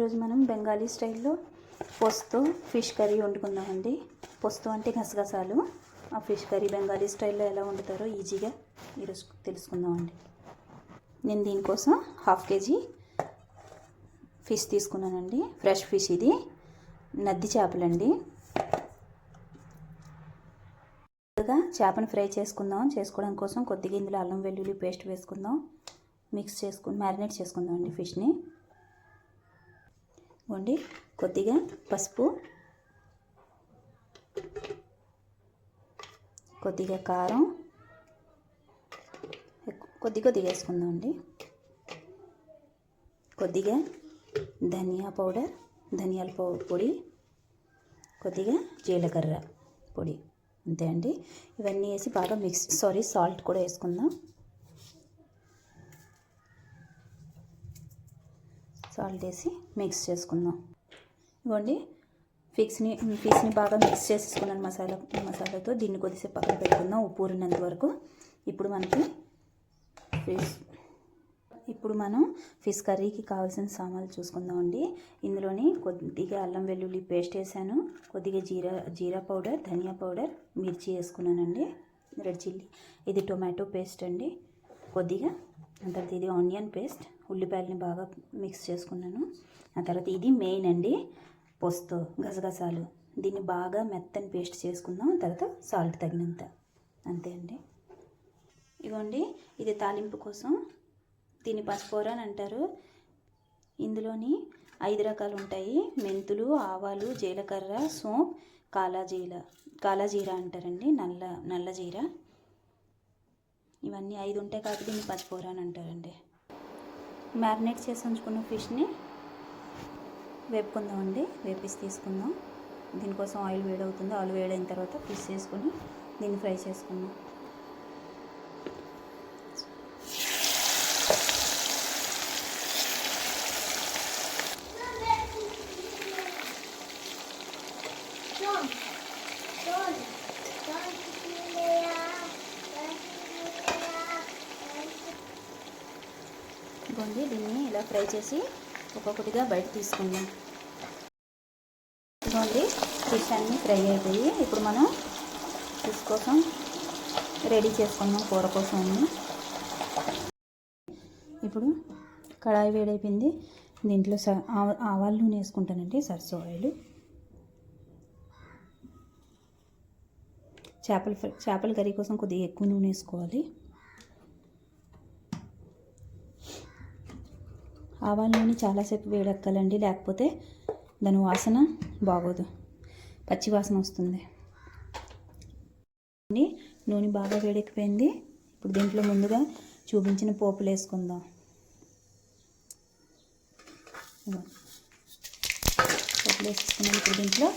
ఈరోజు మనం బెంగాలీ స్టైల్లో పొస్తు ఫిష్ కర్రీ వండుకుందామండి. పొస్తు అంటే గసగసాలు. ఆ ఫిష్ కర్రీ బెంగాలీ స్టైల్లో ఎలా వండుతారో ఈజీగా ఈరోజు తెలుసుకుందామండి. నేను దీనికోసం హాఫ్ కేజీ ఫిష్ తీసుకున్నానండి. ఫ్రెష్ ఫిష్ ఇది. నద్ది చేపలండి. ముందుగా చేపను ఫ్రై చేసుకుందాం. చేసుకోవడం కోసం కొద్దిగా ఇందులో అల్లం వెల్లుల్లి పేస్ట్ వేసుకుందాం. మిక్స్ చేసుకుని మ్యారినేట్ చేసుకుందాం అండి ఫిష్ని. వండి కొద్దిగా పసుపు కొద్దిగా కారం కొద్ది కొద్దిగా వేసుకుందాం అండి కొద్దిగా ధనియా పౌడర్ ధనియాల పౌ పొడి కొద్దిగా జీలకర్ర పొడి. అంతే అండి. ఇవన్నీ వేసి బాగా మిక్స్ సారీ సాల్ట్ కూడా వేసుకుందాం. సాల్ట్ వేసి మిక్స్ చేసుకుందాం ఇవ్వండి ఫిక్స్ని ఫిష్ని బాగా మిక్స్ చేసుకున్నాను మసాలా మసాలాతో. దీన్ని కొద్దిసేపు పక్కన పెట్టుకుందాం ఉప్పు ఊరినంత వరకు. ఇప్పుడు మనకి ఫిష్ ఇప్పుడు మనం ఫిష్ కర్రీకి కావాల్సిన సామాన్లు చూసుకుందామండి. ఇందులోని కొద్దిగా అల్లం వెల్లుల్లి పేస్ట్ వేసాను. కొద్దిగా జీరా జీరా పౌడర్ ధనియా పౌడర్ మిర్చి వేసుకున్నానండి. Red chilli. ఇది టొమాటో పేస్ట్ అండి. కొద్దిగా తర్వాత ఇది ఆనియన్ పేస్ట్ ఉల్లిపాయలని బాగా మిక్స్ చేసుకున్నాను. ఆ తర్వాత ఇది మెయిన్ అండి పొస్తు గసగసాలు. దీన్ని బాగా మెత్తని పేస్ట్ చేసుకుందాం తర్వాత సాల్ట్ తగినంత. అంతే అండి. ఇవ్వండి ఇది తాలింపు కోసం. దీన్ని పసుపూర అని అంటారు. ఇందులోని ఐదు రకాలు ఉంటాయి. మెంతులు ఆవాలు జీలకర్ర సోంప్ కాలాజీల జీల అంటారండి నల్ల నల్ల జీరా. ఇవన్నీ ఐదు ఉంటాయి కాబట్టి దీన్ని పసుపూర అని అంటారండి. మ్యారినేట్ చేసి ఉంచుకున్న ఫిష్ని వేపుకుందామండి. వేపిసి తీసుకుందాం. దీనికోసం ఆయిల్ వేడవుతుంది. ఆయిల్ వేడైన తర్వాత ఫిష్ చేసుకుని దీన్ని ఫ్రై చేసుకుందాం. ఇదిగోండి దీన్ని ఇలా ఫ్రై చేసి ఒక్కొక్కటిగా బయట తీసుకుందాం. ఇదిగోండి ఫిష్ అన్నీ ఫ్రై అయిపోయి ఇప్పుడు మనం ఫిష్ కోసం రెడీ చేసుకుందాం కూర కోసం ఇప్పుడు కడాయి వేడైపోయింది. దీంట్లో స ఆవ- ఆవాల నూనె వేసుకుంటానండి సర్సో ఆయిల్. చేపల ఫ్రై చేపల కర్రీ కోసం కొద్దిగా ఎక్కువ నూనె వేసుకోవాలి. ఆవాల నూనె చాలాసేపు వేడెక్కాలండి లేకపోతే దాని వాసన బాగోదు. పచ్చి వాసన వస్తుంది. నూనె బాగా వేడెక్కిపోయింది. ఇప్పుడు దీంట్లో ముందుగా చూపించిన పోపులు వేసుకుందాం. పోపులు వేసుకున్నాం ఇప్పుడు దీంట్లో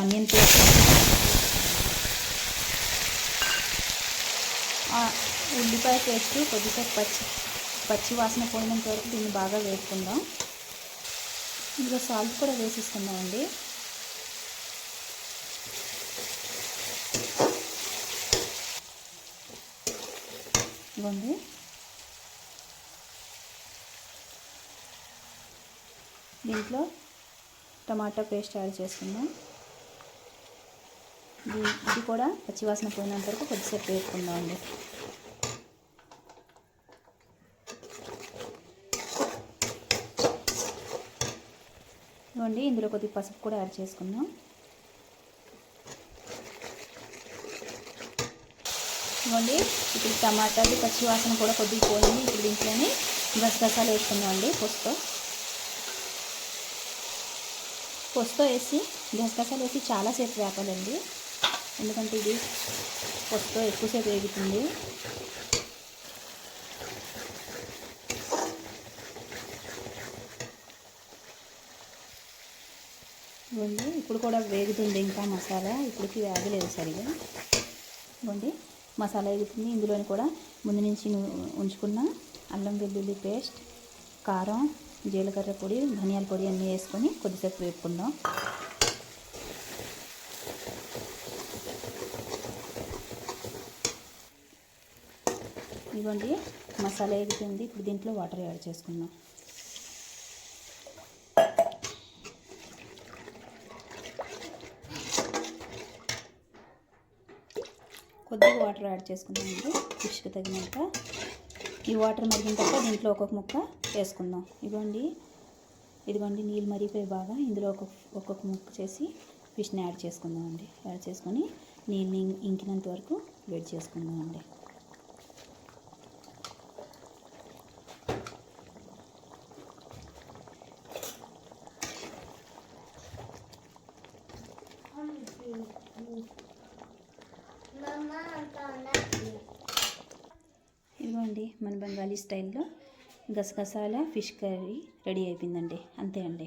ఆనియన్ పేస్ట్. ఉల్లిపాయ పేస్ట్ కొద్దిసేపు పచ్చి పచ్చి వాసన పోయినంత వరకు దీన్ని బాగా వేసుకుందాం ఇందులో సాల్ట్ కూడా వేసేసుకుందామండి. ఇవ్వండి దీంట్లో టమాటా పేస్ట్ యాడ్ చేసుకుందాం. ఇది ఇది కూడా పచ్చివాసన పోయినంత వరకు కొద్దిసేపు వేసుకుందాం అండి ఇవ్వండి ఇందులో కొద్దిగా పసుపు కూడా యాడ్ చేసుకుందాం. ఇవ్వండి ఇప్పుడు టమాటాలు పచ్చి వాసన కూడా కొద్దిగా పోయింది. ఇప్పుడు దీంట్లోని గసగసాలు వేసుకుందాం అండి పొస్తో. పొస్తో వేసి గసగసాలు వేసి చాలాసేపు వేపాలండి. ఎందుకంటే ఇది పొస్తో ఎక్కువసేపు వేగుతుంది. ఇవ్వండి. ఇప్పుడు కూడా వేగుతుంది ఇంకా మసాలా. ఇప్పటికి వేగలేదు సరిగా. ఇవ్వండి. మసాలా వేగుతుంది. ఇందులోని కూడా ముందు నుంచి ఉంచుకున్న అల్లం వెల్లుల్లి పేస్ట్ కారం జీలకర్ర పొడి ధనియాల పొడి అన్నీ వేసుకొని కొద్దిసేపు వేపుకుందాం. ఇవ్వండి. మసాలా వేగుతుంది. ఇప్పుడు దీంట్లో వాటర్ యాడ్ చేసుకుందాం. కొద్దిగా వాటర్ యాడ్ చేసుకుందామండి ఫిష్కి తగినంత ఈ వాటర్ మరిగిన తర్వాత దీంట్లో ఒక్కొక్క ముక్క వేసుకుందాం. ఇదిగోండి ఇదిగోండి నీళ్ళు మరిగిపోయి బాగా ఇందులో ఒక ఒక్కొక్క ముక్క చేసి ఫిష్ని యాడ్ చేసుకుందామండి యాడ్ చేసుకొని నీళ్ళు ఇంకినంత వరకు వేడి చేసుకుందామండి అండి మన బెంగాలీ స్టైల్లో గసగసాల ఫిష్ కర్రీ రెడీ అయిపోయిందండి. అంతే అండి.